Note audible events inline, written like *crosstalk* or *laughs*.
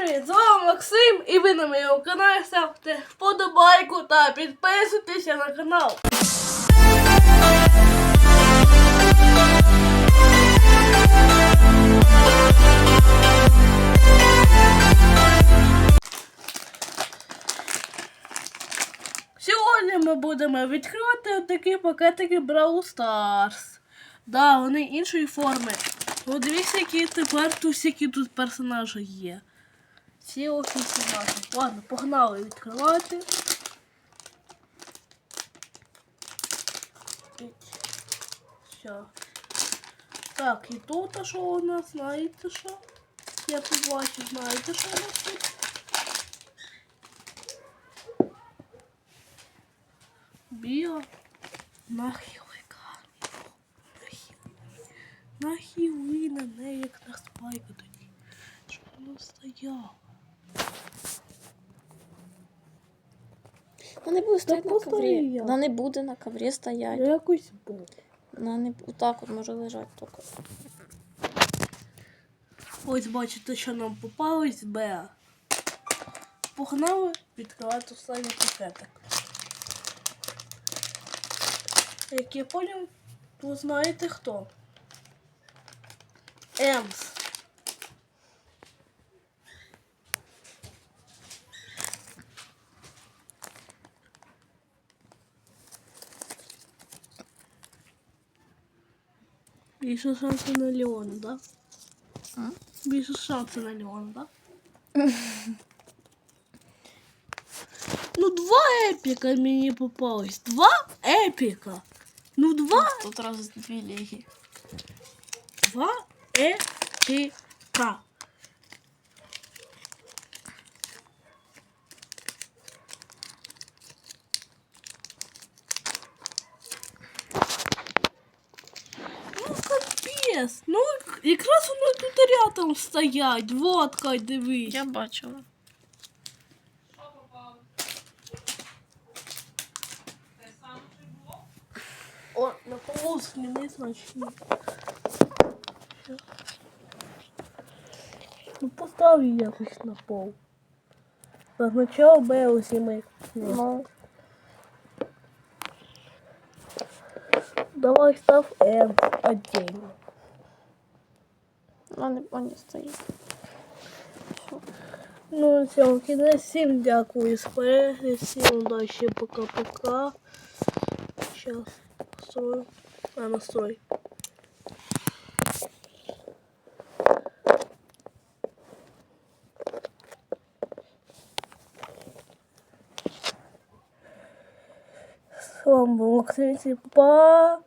привіт! З вами Максим і ви на моєму каналі ставте вподобайку та підписуйтеся на канал. Сьогодні ми будемо відкривати такі пакетики Brawl Stars. Да, вони іншої форми. Ну, дивіться, які тепер тут всякі тут персонажі є. Всі ось персонажі. Ладно, погнали відкривати. Все. Так, і тут а що у нас, знаєте що? Я побачу, знаєте, що у нас тут? Біо. Нахили камеру. Нахили. Як на спайку тоді. Щоб воно стояло. Вона не буде стояти на коврі. Вона не буде на коврі стояти. Якось був. Вона не отак от може лежати тільки. Ось бачите, що нам попалось Б. Погнали відкривати останній пакетик. Як я поняв, ви знаєте хто? Емс. Більше шансів на Леона, да? А? Більше шансів на Леона, да? *laughs* ну, два епіка мені попалось. Два епіка. Ну, два, Тут раз дві ліги. два епіка. капець. Ну, якраз вони тут рядом стоять. Вот, Кать, дивись. Я бачила. О, на полоски не значні. Ну постав її якось на пол. Означав Б усі ми. Ну, Давай став М отдельно. вона не, вона не стоїть. Все. Ну, все, кінець всім дякую з перегляду, всім удачі, пока-пока. Сейчас настрой. А, настрой. С вами был Максим. Пока!